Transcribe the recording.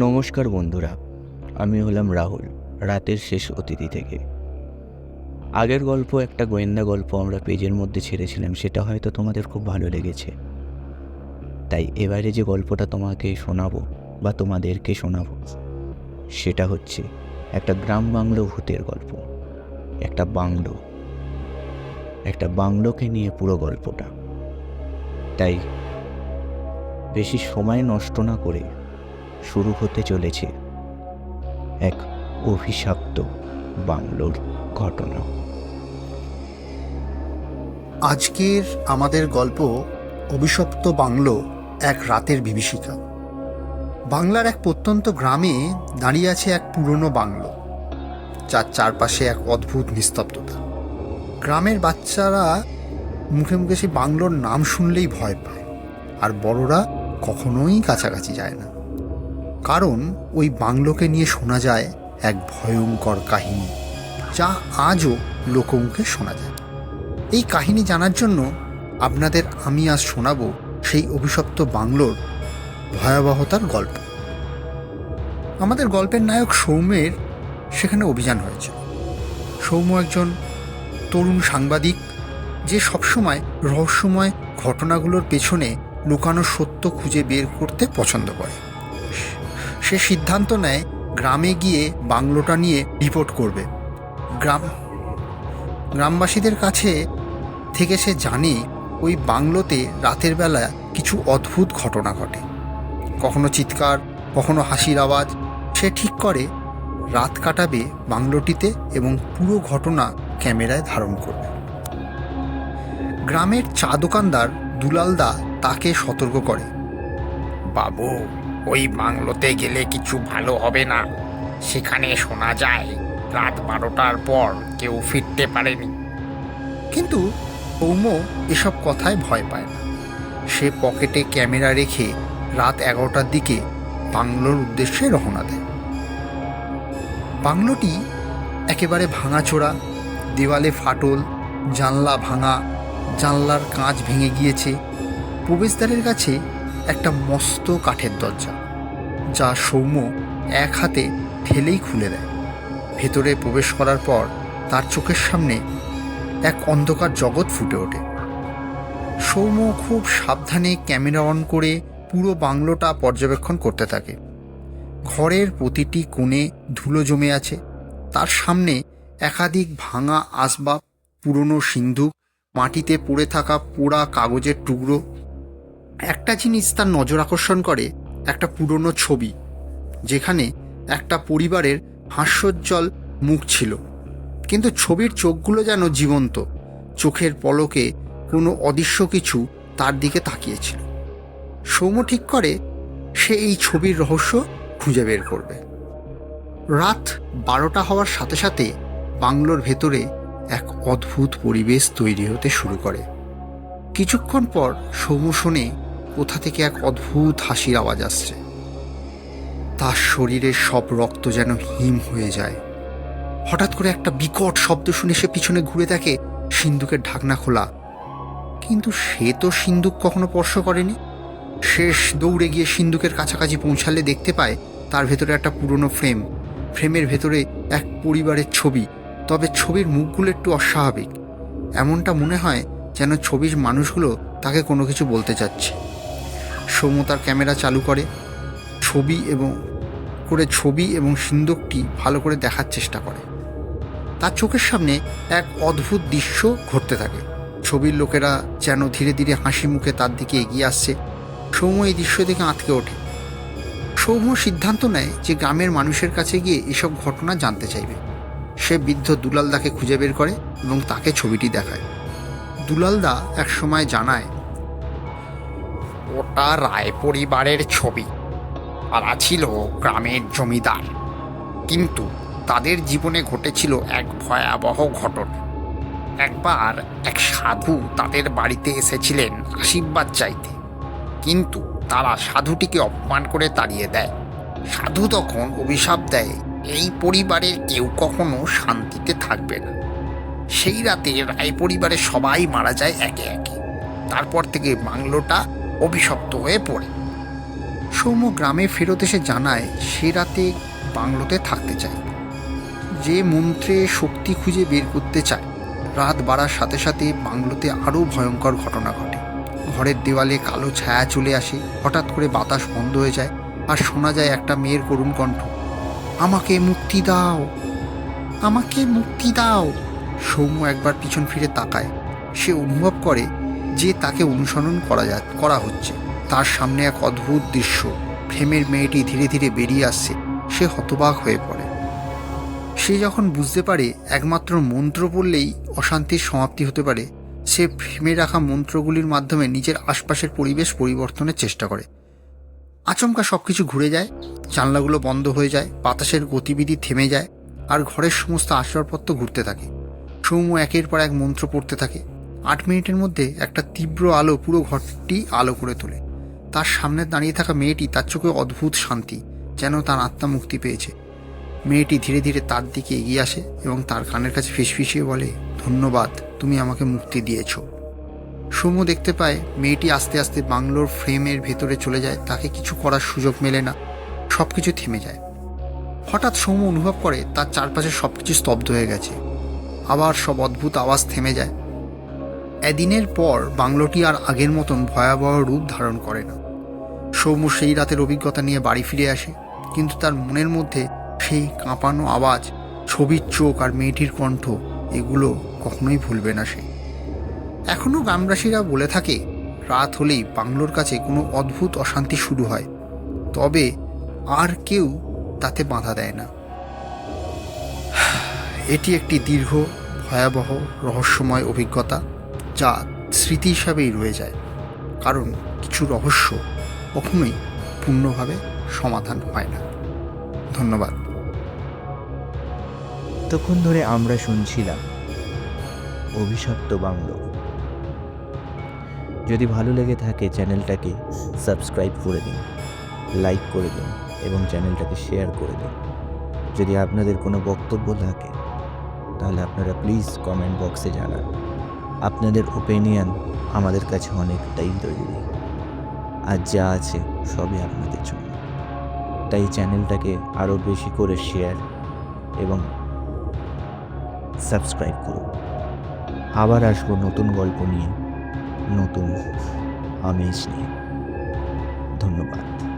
নমস্কার বন্ধুরা, আমি হলাম রাহুল, রাতের শেষ অতিথি থেকে। আগের গল্প, একটা গোয়েন্দা গল্প আমরা পেজের মধ্যে ছেড়েছিলাম, সেটা হয়তো তোমাদের খুব ভালো লেগেছে। তাই এবারে যে গল্পটা তোমাকে শোনাবো, বা তোমাদেরকে শোনাবো, সেটা হচ্ছে একটা গ্রাম বাংলো ভূতের গল্প, একটা বাংলো। একটা বাংলোকে নিয়ে পুরো গল্পটা। তাই, বেশি সময় নষ্ট না করে শুরু হতে চলেছে এক অভিশপ্ত বাংলোর ঘটনা। আজকের আমাদের গল্প অভিশপ্ত বাংলো এক রাতের বিভীষিকা। বাংলার এক প্রত্যন্ত গ্রামে দাঁড়িয়ে আছে এক পুরনো বাংলো, যার চারপাশে এক অদ্ভুত নিস্তব্ধতা। গ্রামের বাচ্চারা মুখে মুখে সেই বাংলোর নাম শুনলেই ভয় পায়, আর বড়রা কখনোই কাছাকাছি যায় না। কারণ ওই বাংলোকে নিয়ে শোনা যায় এক ভয়ঙ্কর কাহিনী, যা আজও লোকমুখে শোনা যায়। এই কাহিনী জানার জন্য আপনাদের আমি আজ শোনাব সেই অভিশপ্ত বাংলোর ভয়াবহতার গল্প। আমাদের গল্পের নায়ক সৌম্যের সেখানে অভিযান হয়েছে সৌম্য একজন তরুণ সাংবাদিক যে সবসময় রহস্যময় ঘটনাগুলোর পেছনে লুকানো সত্য খুঁজে বের করতে পছন্দ করে। সে সিদ্ধান্ত নেয় গ্রামে গিয়ে বাংলোটা নিয়ে রিপোর্ট করবে। গ্রাম, গ্রামবাসীদের কাছে থেকে সে জানে ওই বাংলোতে রাতের বেলা কিছু অদ্ভুত ঘটনা ঘটে। কখনো চিৎকার, কখনো হাসির আওয়াজ। সে ঠিক করে রাত কাটাবে বাংলোটিতে এবং পুরো ঘটনা ক্যামেরায় ধারণ করবে। গ্রামের চা দোকানদার দুলালদা তাকে সতর্ক করে। বাবু ওই বাংলোতে গেলে কিছু ভালো হবে না। সেখানে শোনা যায়, রাত বারোটার পর কেউ ফিরতে পারেনি। কিন্তু সৌম্য এসব কথায় ভয় পায় না। সে পকেটে ক্যামেরা রেখে রাত এগারোটার দিকে বাংলোর উদ্দেশ্যে রওনা দেয়। বাংলোটি একেবারে ভাঙাচোরা, দেওয়ালে ফাটল, জানলা ভাঙা, জানলার কাঁচ ভেঙে গিয়েছে। প্রবেশদ্বারের কাছে একটা মস্ত কাঠের দরজা, যা সৌম্য এক হাতে ঠেলেই খুলে দেয়। ভেতরে প্রবেশ করার পর তার চোখের সামনে এক অন্ধকার জগৎ ফুটে ওঠে। সৌম্য খুব সাবধানে ক্যামেরা অন করে পুরো বাংলোটা পর্যবেক্ষণ করতে থাকে। ঘরের প্রতিটি কোণে ধুলো জমে আছে। তার সামনে একাধিক ভাঙা আসবাব, পুরনো সিন্ধুক, মাটিতে পড়ে থাকা পোড়া কাগজের টুকরো একটা জিনিস তার নজর আকর্ষণ করে, একটা পুরনো ছবি, যেখানে একটা পরিবারের হাস্যোজ্জ্বল মুখ ছিল। কিন্তু ছবির চোখগুলো যেন জীবন্ত, চোখের পলকে কোনো অদৃশ্য কিছু তার দিকে তাকিয়েছিল। সৌম্য ঠিক করে, সে এই ছবির রহস্য খুঁজে বের করবে। রাত বারোটা হওয়ার সাথে সাথে বাংলোর ভেতরে এক অদ্ভুত পরিবেশ তৈরি হতে শুরু করে। কিছুক্ষণ পর সৌম্য শোনে কোথা থেকে এক অদ্ভুত হাসির আওয়াজ আসছে। তার শরীরের সব রক্ত যেন হিম হয়ে যায়। হঠাৎ করে একটা বিকট শব্দ শুনে সে পিছনে ঘুরে দেখে সিন্ধুকের ঢাকনা খোলা। কিন্তু সে তো সিন্ধুক কখনো স্পর্শ করেনি। শেষ দৌড়ে গিয়ে সিন্ধুকের কাছাকাছি পৌঁছালে দেখতে পায় তার ভেতরে একটা পুরনো ফ্রেম। ফ্রেমের ভেতরে এক পরিবারের ছবি, তবে ছবির মুখগুলো একটু অস্বাভাবিক। এমনটা মনে হয় যেন ছবির মানুষগুলো তাকে কোনো কিছু বলতে চাচ্ছে। সৌম্য তার ক্যামেরা চালু করে। ছবি এবং করে ছবি এবং সিন্দুকটি ভালো করে দেখার চেষ্টা করে। তার চোখের সামনে এক অদ্ভুত দৃশ্য ঘটতে থাকে। ছবির লোকেরা যেন ধীরে ধীরে হাসি মুখে তার দিকে এগিয়ে আসছে। সৌম্য এই দৃশ্য দেখে আঁতকে ওঠে। সৌম্য সিদ্ধান্ত নেয় যে গ্রামের মানুষের কাছে গিয়ে এসব ঘটনা জানতে চাইবে। সে বৃদ্ধ দুলালদাকে খুঁজে বের করে এবং তাকে ছবিটি দেখায়। দুলালদা এক সময় জানায় ওটা রায় পরিবারের ছবি। তারা ছিল গ্রামের জমিদার। কিন্তু তাদের জীবনে ঘটেছিল এক ভয়াবহ ঘটনা। একবার এক সাধু তাদের বাড়িতে এসেছিলেন আশীর্বাদ চাইতে। কিন্তু তারা সাধুটিকে অপমান করে তাড়িয়ে দেয়। সাধু তখন অভিশাপ দেয়, এই পরিবারের কেউ কখনো শান্তিতে থাকবে না। সেই রাতে রায় পরিবারের সবাই মারা যায় একে একে। তারপর থেকে বাংলোটা অভিশপ্ত হয়ে পড়ে। সৌম্য গ্রামে ফেরত এসে জানায়, সে রাতে বাংলোতে থাকতে চায়। যে মন্ত্রে শক্তি খুঁজে বের করতে চায়, রাত বাড়ার সাথে সাথে বাংলোতে আরও ভয়ঙ্কর ঘটনা ঘটে। ঘরের দেওয়ালে কালো ছায়া চলে আসে, হঠাৎ করে বাতাস বন্ধ হয়ে যায় আর শোনা যায় একটা মেয়ের করুণ কণ্ঠ, আমাকে মুক্তি দাও, আমাকে মুক্তি দাও। সৌম্য একবার পিছন ফিরে তাকায়, সে অনুভব করে যে তাকে অনুসরণ করা যা করা হচ্ছে। তার সামনে এক অদ্ভুত দৃশ্য। ফ্রেমের মেয়েটি ধীরে ধীরে বেরিয়ে আসছে। সে হতবাক হয়ে পড়ে। সে যখন বুঝতে পারে একমাত্র মন্ত্র পড়লেই অশান্তির সমাপ্তি হতে পারে, সে ফ্রেমে রাখা মন্ত্রগুলির মাধ্যমে নিজের আশপাশের পরিবেশ পরিবর্তনের চেষ্টা করে। আচমকা সব কিছু ঘুরে যায়, জানলাগুলো বন্ধ হয়ে যায়, বাতাসের গতিবিধি থেমে যায়, আর ঘরের সমস্ত আসবাবপত্র ঘুরতে থাকে। সৌম্য একের পর এক মন্ত্র পড়তে থাকে। আট মিনিটের মধ্যে একটা তীব্র আলো পুরো ঘরটি আলো করে তোলে। তার সামনে দাঁড়িয়ে থাকা মেয়েটি তার চোখে অদ্ভুত শান্তি, যেন তার আত্মা মুক্তি পেয়েছে। মেয়েটি ধীরে ধীরে তার দিকে এগিয়ে আসে এবং তার কানের কাছে ফিসফিসিয়ে বলে, ধন্যবাদ, তুমি আমাকে মুক্তি দিয়েছ। সৌম্য দেখতে পায় মেয়েটি আস্তে আস্তে বাংলোর ফ্রেমের ভেতরে চলে যায়, তাকে কিছু করার সুযোগ মেলে না সব কিছু থেমে যায়। হঠাৎ সৌম্য অনুভব করে, তার চারপাশে সব কিছু স্তব্ধ হয়ে গেছে। আবার সব অদ্ভুত আওয়াজ থেমে যায়। এদিনের পর বাংলোটি আর আগের মতন ভয়াবহ রূপ ধারণ করে না। সৌম্য সেই রাতের অভিজ্ঞতা নিয়ে বাড়ি ফিরে আসে, কিন্তু তার মনের মধ্যে সেই কাঁপানো আওয়াজ, ছবির চোখ আর মেয়েটির কণ্ঠ, এগুলো কখনোই ভুলবে না সে। এখনও গ্রামবাসীরা বলে থাকে, রাত হলেই বাংলোর কাছে কোনো অদ্ভুত অশান্তি শুরু হয়। তবে আর কেউ তাতে বাধা দেয় না। এটি একটি দীর্ঘ, ভয়াবহ, রহস্যময় অভিজ্ঞতা। যা স্মৃতি হিসাবেই রয়ে যায়। কারণ কিছু রহস্য কখনোই পূর্ণভাবে সমাধান হয় না। ধন্যবাদ। তখন ধরে আমরা শুনছিলাম, অভিশপ্ত বাংলো। যদি ভালো লেগে থাকে চ্যানেলটাকে সাবস্ক্রাইব করে দিন, লাইক করে দিন এবং চ্যানেলটাকে শেয়ার করে দিন। যদি আপনাদের কোনো বক্তব্য থাকে, তাহলে আপনারা প্লিজ কমেন্ট বক্সে জানান। আপনাদের ওপিনিয়ন আমাদের কাছে অনেকটাই জরুরি। আর যা আছে সবই আপনাদের জন্য। তাই চ্যানেলটাকে আরও বেশি করে শেয়ার এবং সাবস্ক্রাইব করুন। আবার আসব নতুন গল্প নিয়ে, নতুন আমেজ নিয়ে ধন্যবাদ।